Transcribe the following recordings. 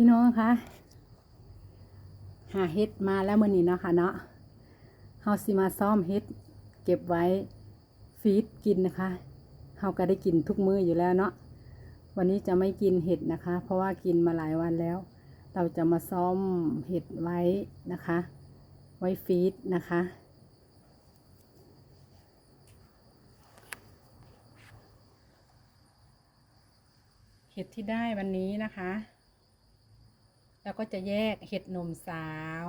พี่น้องคะหาเฮ็ดมาแล้วมื้อนี้เนาะค่ะเนาะเฮาสิมาซ่อมเฮ็ด เก็บไว้ฟีดกินนะคะเฮาก็ได้กินทุกมื้ออยู่แล้วเนาะวันนี้จะไม่กินเห็ดนะคะ เพราะว่ากินมาหลายวันแล้ว เราจะมาซ่อมเห็ดไว้นะคะ ไว้ฟีดนะคะเห็ดที่ได้วันนี้นะคะ เราก็จะแยกเห็ดหนุ่มสาว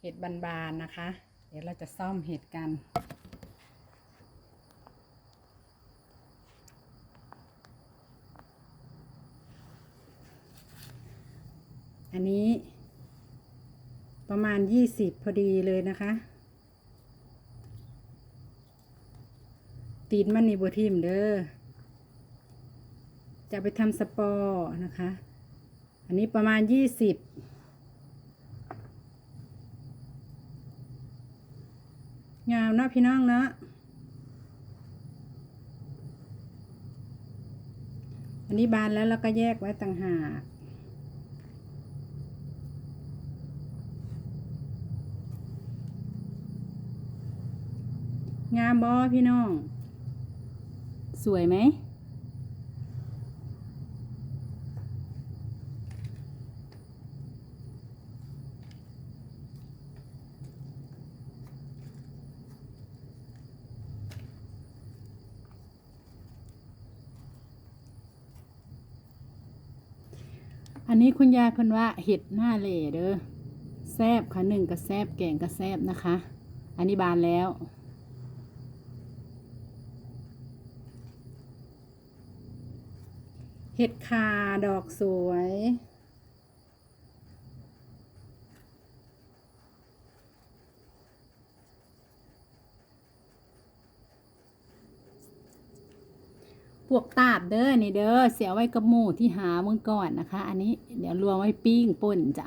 เห็ดบานๆนะคะ เดี๋ยวเราจะซ่อมเห็ดกัน อันนี้ประมาณยี่สิบพอดีเลยนะคะ ตีนมันนี่บทิมเด้อ จะไปทำสปอร์นะคะ อันนี้ประมาณยี่สิบงามนะพี่น้องนะอันนี้บานแล้วเราก็แยกไว้ต่างหากงามบอพี่น้อง สวยไหม นนี้คุณยายเพิ่นว่าเห็ดหน้าเหล่เด้อแซบค่ะหนึ่งก็แซบแกงก็แซบนะคะ อันนี้บานแล้ว เห็ดคาดอกสวย พวกตาบเด้อนี่เด้อเสียไว้กับหมูที่หาเมื่อก่อนนะคะ อันนี้เดี๋ยวรวมไว้ปิ้งป่นจ้ะ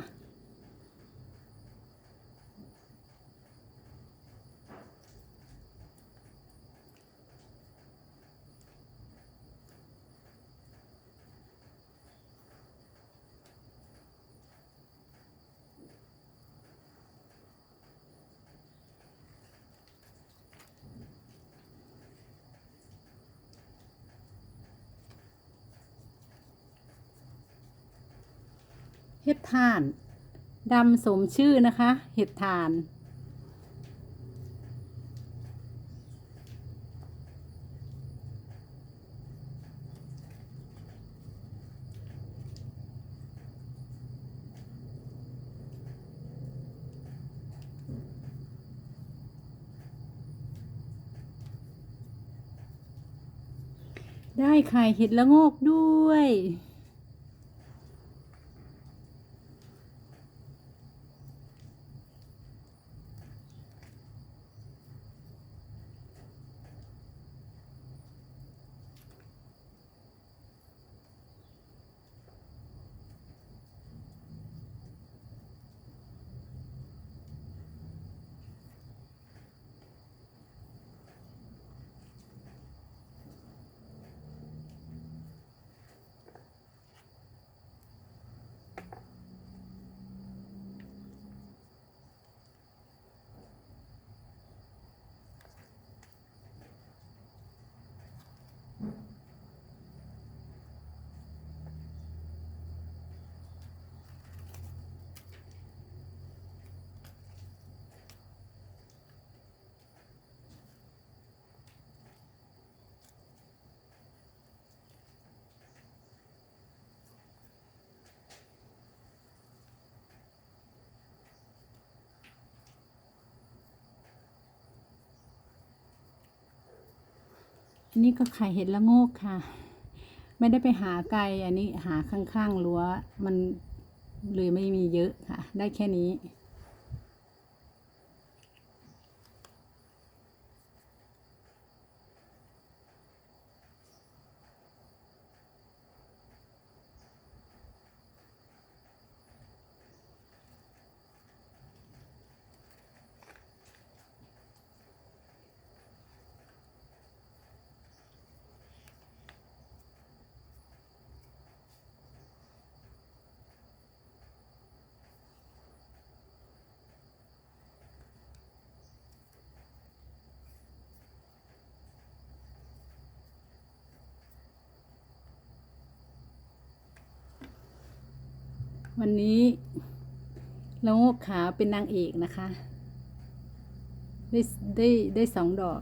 ห็ดทานดำสมชื่อนะคะ เห็ดทาน ได้ไข่เห็ดละโงกด้วย นนี้ก็ไข่เห็ดละโงกค่ะ ไม่ได้ไปหาไกลอันนี้หาข้างๆรั้วมันเลยไม่มีเยอะค่ะ ได้แค่นี้ วันนี้ละโงกขาวเป็นนางเอกนะคะ ได้ได้ได้สองดอก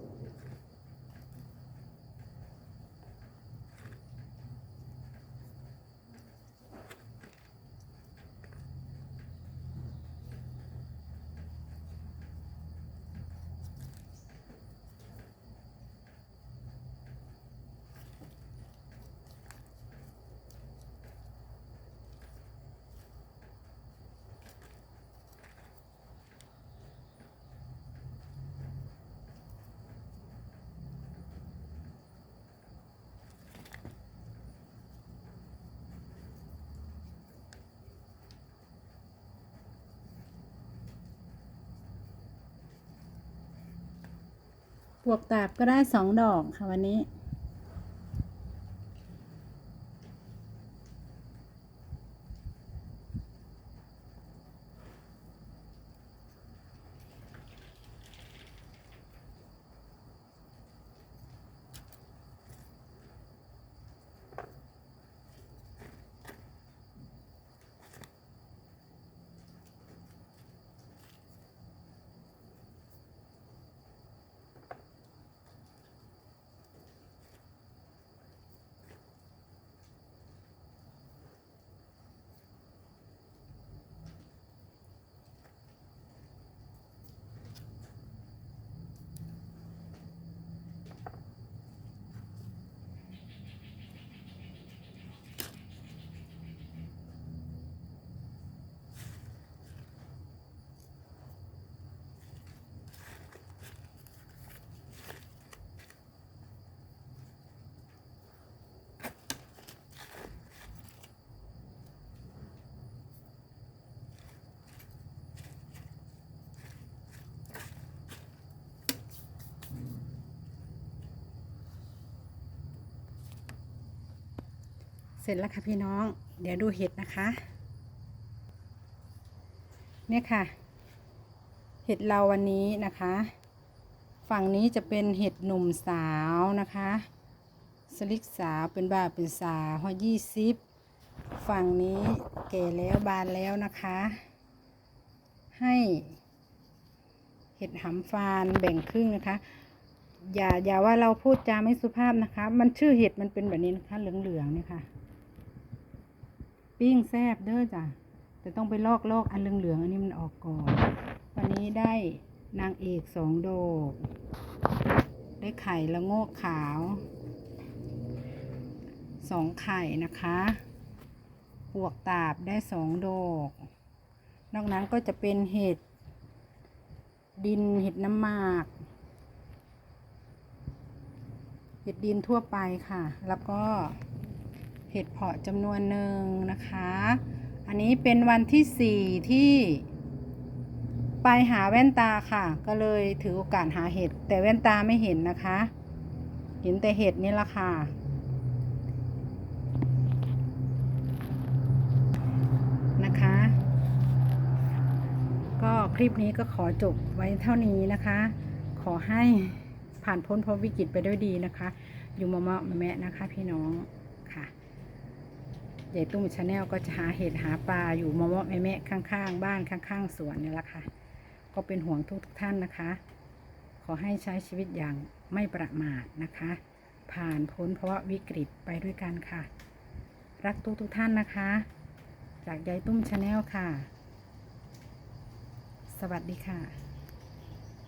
วกตาบก็ได้สองดอกค่ะวันนี้ ร็จแล้วค่ะพี่น้อง เดี๋ยวดูเห็ดนะคะ เนี่ยค่ะ เห็ดเราวันนี้นะคะ ฝั่งนี้จะเป็นเห็ดหนุ่มสาวนะคะ สลิกสาวเป็นบ่าเป็นสาวหอยี่สิบฝั่งนี้แก่แล้วบานแล้วนะคะ ให้เห็ดหำฟานแบ่งครึ่งนะคะอย่าอย่าว่าเราพูดจาไม่สุภาพนะคะ มันชื่อเห็ดมันเป็นแบบนี้นะคะ เหลืองๆเนี่ยค่ะ ปิ้งแซบเด้อจ้ะแต่ต้องไปลอกลอกอันเหลืองๆอันนี้มันออกก่อน วันนี้ได้นางเอกสองโดก ได้ไข่ละโงกขาวสองไข่นะคะปวกตาบได้สองโดกนอกนั้นก็จะเป็นเห็ด ดินเห็ดน้ำหมาก เห็ดดินทั่วไปค่ะ แล้วก็ เห็ดเพาะจำนวนหนึ่งนะคะ อันนี้เป็นวันที่สี่ที่ไปหาแว่นตาค่ะ ก็เลยถือโอกาสหาเห็ด แต่แว่นตาไม่เห็นนะคะ เห็นแต่เห็ดนี่ละค่ะ นะคะ ก็คลิปนี้ก็ขอจบไว้เท่านี้นะคะ ขอให้ผ่านพ้นพ้นวิกฤตไปด้วยดีนะคะ อยู่มะมะแม่นะคะพี่น้อง ค่ะใหญ่ตุ้มชาแนลก็จะหาเห็ดหาปลาอยู่มะมะแม่แม่ข้างๆ บ้านข้างๆ สวนนี่แหละค่ะ ก็เป็นห่วงทุกท่านนะคะ ขอให้ใช้ชีวิตอย่างไม่ประมาทนะคะ ผ่านพ้นเพราะวิกฤตไปด้วยกันค่ะ รักทุกทุกท่านนะคะ จากยายตุ้มชาแนลค่ะ สวัสดีค่ะ